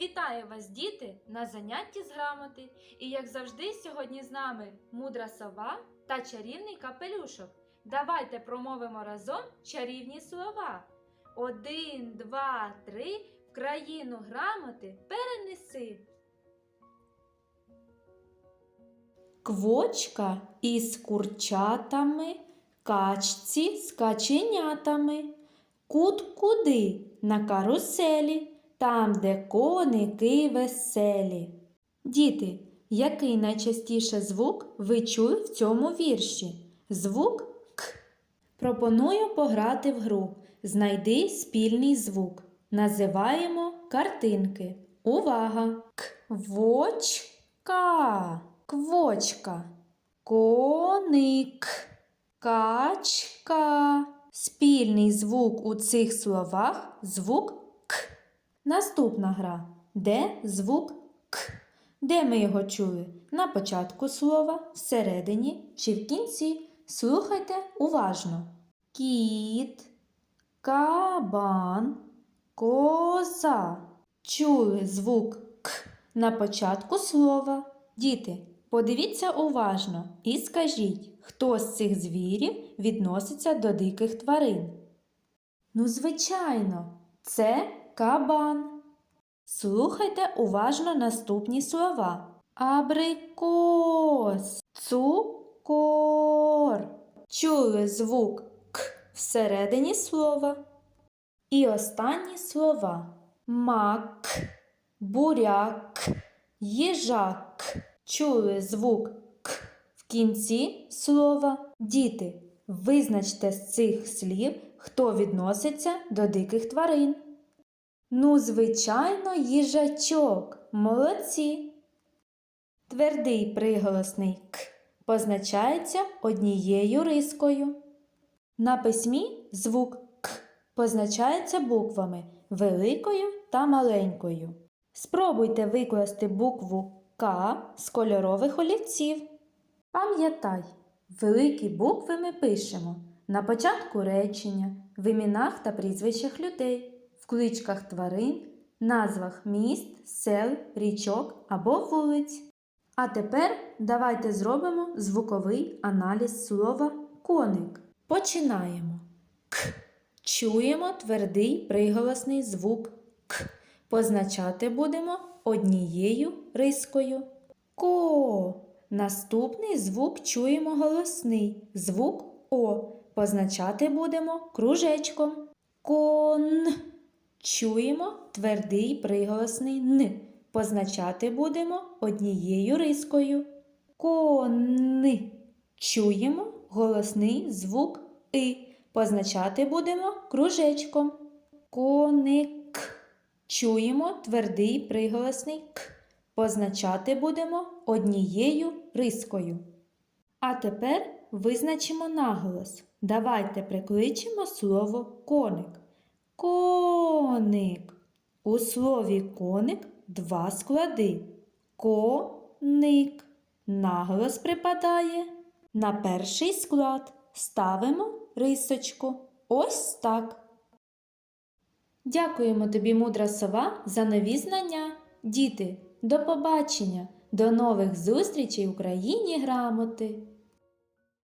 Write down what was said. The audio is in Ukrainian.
Вітаю вас, діти, на занятті з грамоти. І як завжди, сьогодні з нами мудра сова та чарівний капелюшок. Давайте промовимо разом чарівні слова. Один, два, три. В країну грамоти перенеси. Квочка із курчатами, качці з каченятами. Кут куди на каруселі, там, де коники веселі. Діти, який найчастіше звук ви чули в цьому вірші? Звук К. Пропоную пограти в гру. Знайди спільний звук. Називаємо картинки. Увага! Квочка. Квочка. Коник. Качка. Спільний звук у цих словах звук. Наступна гра. Де звук К? Де ми його чули? На початку слова, всередині чи в кінці? Слухайте уважно. Кіт, кабан, коза. Чули звук К на початку слова. Діти, подивіться уважно і скажіть, хто з цих звірів відноситься до диких тварин. Ну, звичайно, це кабан. Слухайте уважно наступні слова. Абрикос, цукор. Чули звук К всередині слова. І останні слова мак, буряк, їжак. Чули звук К в кінці слова. Діти, визначте з цих слів, хто відноситься до диких тварин. Ну, звичайно, їжачок. Молодці. Твердий приголосний К позначається однією рискою. На письмі звук К позначається буквами великою та маленькою. Спробуйте викласти букву К з кольорових олівців. Пам'ятай, великі букви ми пишемо на початку речення, в іменах та прізвищах людей, в кличках тварин, назвах міст, сел, річок або вулиць. А тепер давайте зробимо звуковий аналіз слова коник. Починаємо. К. Чуємо твердий приголосний звук К. Позначати будемо однією рискою. Ко. Наступний звук чуємо голосний. Звук О. Позначати будемо кружечком. Кон. Чуємо твердий приголосний Н. Позначати будемо однією рискою. Кони. Чуємо голосний звук И. Позначати будемо кружечком. Коник. Чуємо твердий приголосний К. Позначати будемо однією рискою. А тепер визначимо наголос. Давайте прикличемо слово коник. Коник. У слові коник два склади. Коник. Наголос припадає. На перший склад ставимо рисочку. Ось так. Дякуємо тобі, мудра сова, за нові знання. Діти, до побачення, до нових зустрічей в Україні грамоти!